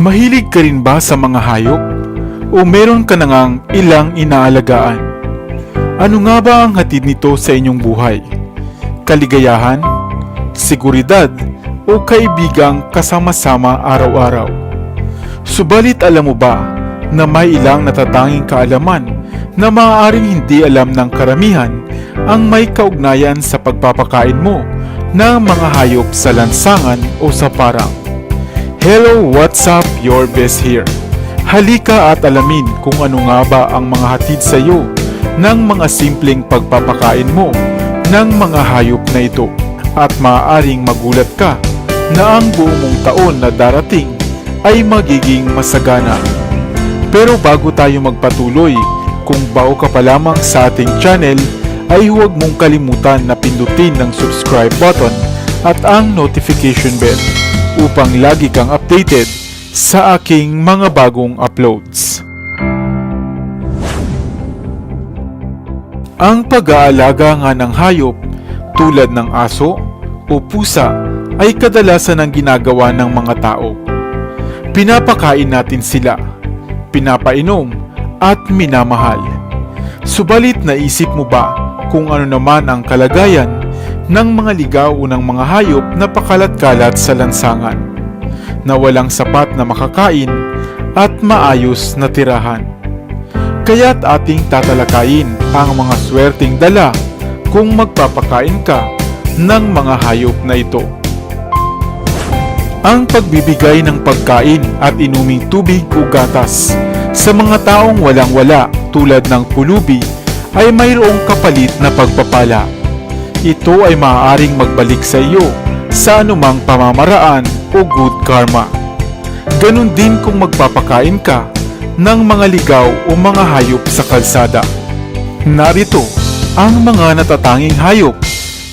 Mahilig ka rin ba sa mga hayop? O meron ka na ilang inaalagaan? Ano nga ba ang hatid nito sa inyong buhay? Kaligayahan? Seguridad? O kaibigang kasama-sama araw-araw? Subalit alam mo ba na may ilang natatanging kaalaman na maaaring hindi alam ng karamihan ang may kaugnayan sa pagpapakain mo ng mga hayop sa lansangan o sa parang? Hello, what's up? Your best here. Halika at alamin kung ano nga ba ang mga hatid sa iyo ng mga simpleng pagpapakain mo ng mga hayop na ito at maaaring magulat ka na ang buong mong taon na darating ay magiging masagana. Pero bago tayo magpatuloy, kung bago ka pa lamang sa ating channel, ay huwag mong kalimutan na pindutin ng subscribe button at ang notification bell upang lagi kang updated sa aking mga bagong uploads. Ang pag-aalaga nga ng hayop tulad ng aso o pusa ay kadalasan ang ginagawa ng mga tao. Pinapakain natin sila, pinapainom at minamahal. Subalit naisip mo ba kung ano naman ang kalagayan ng mga ligaw o ng mga hayop na pakalat-kalat sa lansangan na walang sapat na makakain at maayos na tirahan. Kaya't ating tatalakayin ang mga swerteng dala kung magpapakain ka ng mga hayop na ito. Ang pagbibigay ng pagkain at inuming tubig o gatas sa mga taong walang-wala tulad ng pulubi ay mayroong kapalit na pagpapala. Ito ay maaaring magbalik sa iyo sa anumang pamamaraan o good karma. Ganon din kung magpapakain ka ng mga ligaw o mga hayop sa kalsada. Narito ang mga natatanging hayop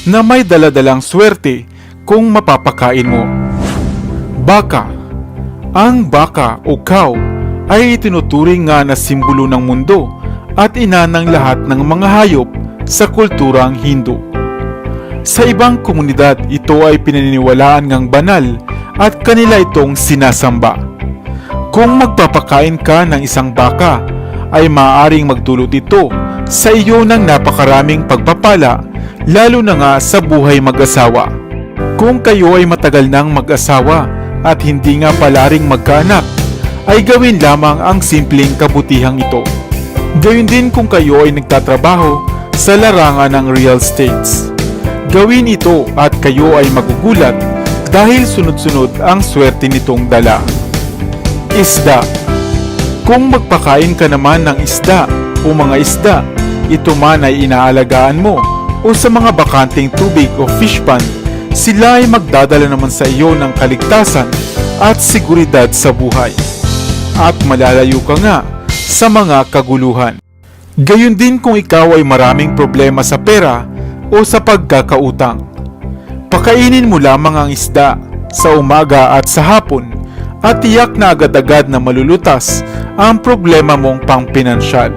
na may daladalang swerte kung mapapakain mo. Baka Ang baka o cow ay itinuturing nga na simbolo ng mundo at ina ng lahat ng mga hayop sa kulturang Hindu. Sa ibang komunidad, ito ay pinaniniwalaan ngang banal at kanila itong sinasamba. Kung magpapakain ka ng isang baka, ay maaaring magdulot ito sa iyo ng napakaraming pagpapala, lalo na nga sa buhay mag-asawa. Kung kayo ay matagal nang mag-asawa at hindi nga palaring magkaanak, ay gawin lamang ang simpleng kabutihang ito. Gawin din kung kayo ay nagtatrabaho sa larangan ng real estates. Gawin ito at kayo ay magugulat dahil sunod-sunod ang swerte nitong dala. Isda Kung magpakain ka naman ng isda o mga isda, ito man ay inaalagaan mo o sa mga bakanting tubig o fish pond, sila ay magdadala naman sa iyo ng kaligtasan at seguridad sa buhay. At malalayo ka nga sa mga kaguluhan. Gayun din kung ikaw ay maraming problema sa pera o sa pagkakautang. Pakainin mo lamang ang isda sa umaga at sa hapon at tiyak na agad-agad na malulutas ang problema mong pangpinansyal.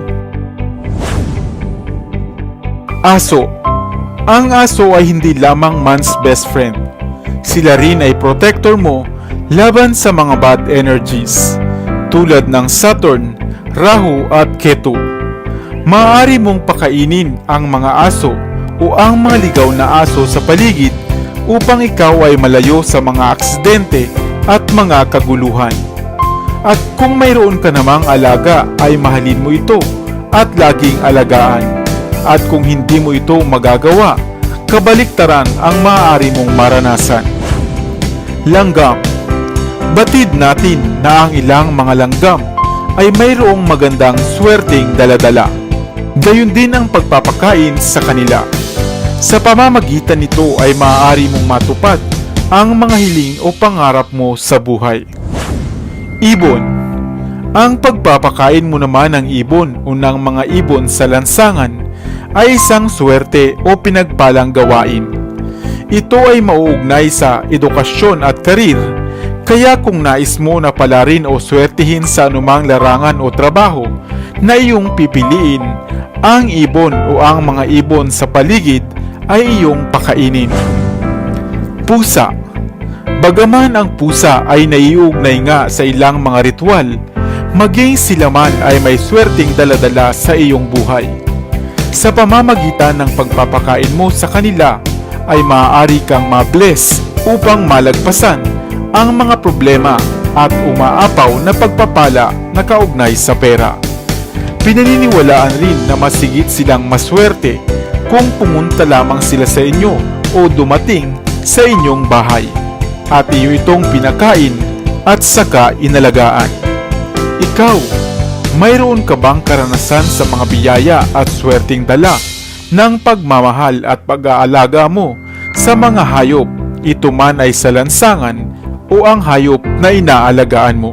Aso Ang aso ay hindi lamang man's best friend. Sila rin ay protector mo laban sa mga bad energies tulad ng Saturn, Rahu at Ketu. Maaari mong pakainin ang mga aso o ang mga ligaw na aso sa paligid upang ikaw ay malayo sa mga aksidente at mga kaguluhan. At kung mayroon ka namang alaga ay mahalin mo ito at laging alagaan. At kung hindi mo ito magagawa, kabaliktaran ang maaari mong maranasan. Langgam Batid natin na ang ilang mga langgam ay mayroong magandang swerteng daladala. Gayun din ang pagpapakain sa kanila. Sa pamamagitan nito ay maaari mong matupad ang mga hiling o pangarap mo sa buhay. Ibon Ang pagpapakain mo naman ng ibon o ng mga ibon sa lansangan ay isang swerte o pinagpalang gawain. Ito ay mauugnay sa edukasyon at karir kaya kung nais mo na palarin o swertihin sa anumang larangan o trabaho na iyong pipiliin, ang ibon o ang mga ibon sa paligid ay iyong pakainin. Pusa Bagaman ang pusa ay naiugnay nga sa ilang mga ritual, maging sila man ay may swerteng daladala sa iyong buhay. Sa pamamagitan ng pagpapakain mo sa kanila, ay maaari kang ma-bless upang malagpasan ang mga problema at umaapaw na pagpapala na kaugnay sa pera. Pinaniniwalaan rin na masigit silang maswerte kung pumunta lamang sila sa inyo o dumating sa inyong bahay at iyo itong pinakain at saka inalagaan. Ikaw, mayroon ka bang karanasan sa mga biyaya at swerting dala ng pagmamahal at pag-aalaga mo sa mga hayop, ito man ay sa lansangan o ang hayop na inaalagaan mo?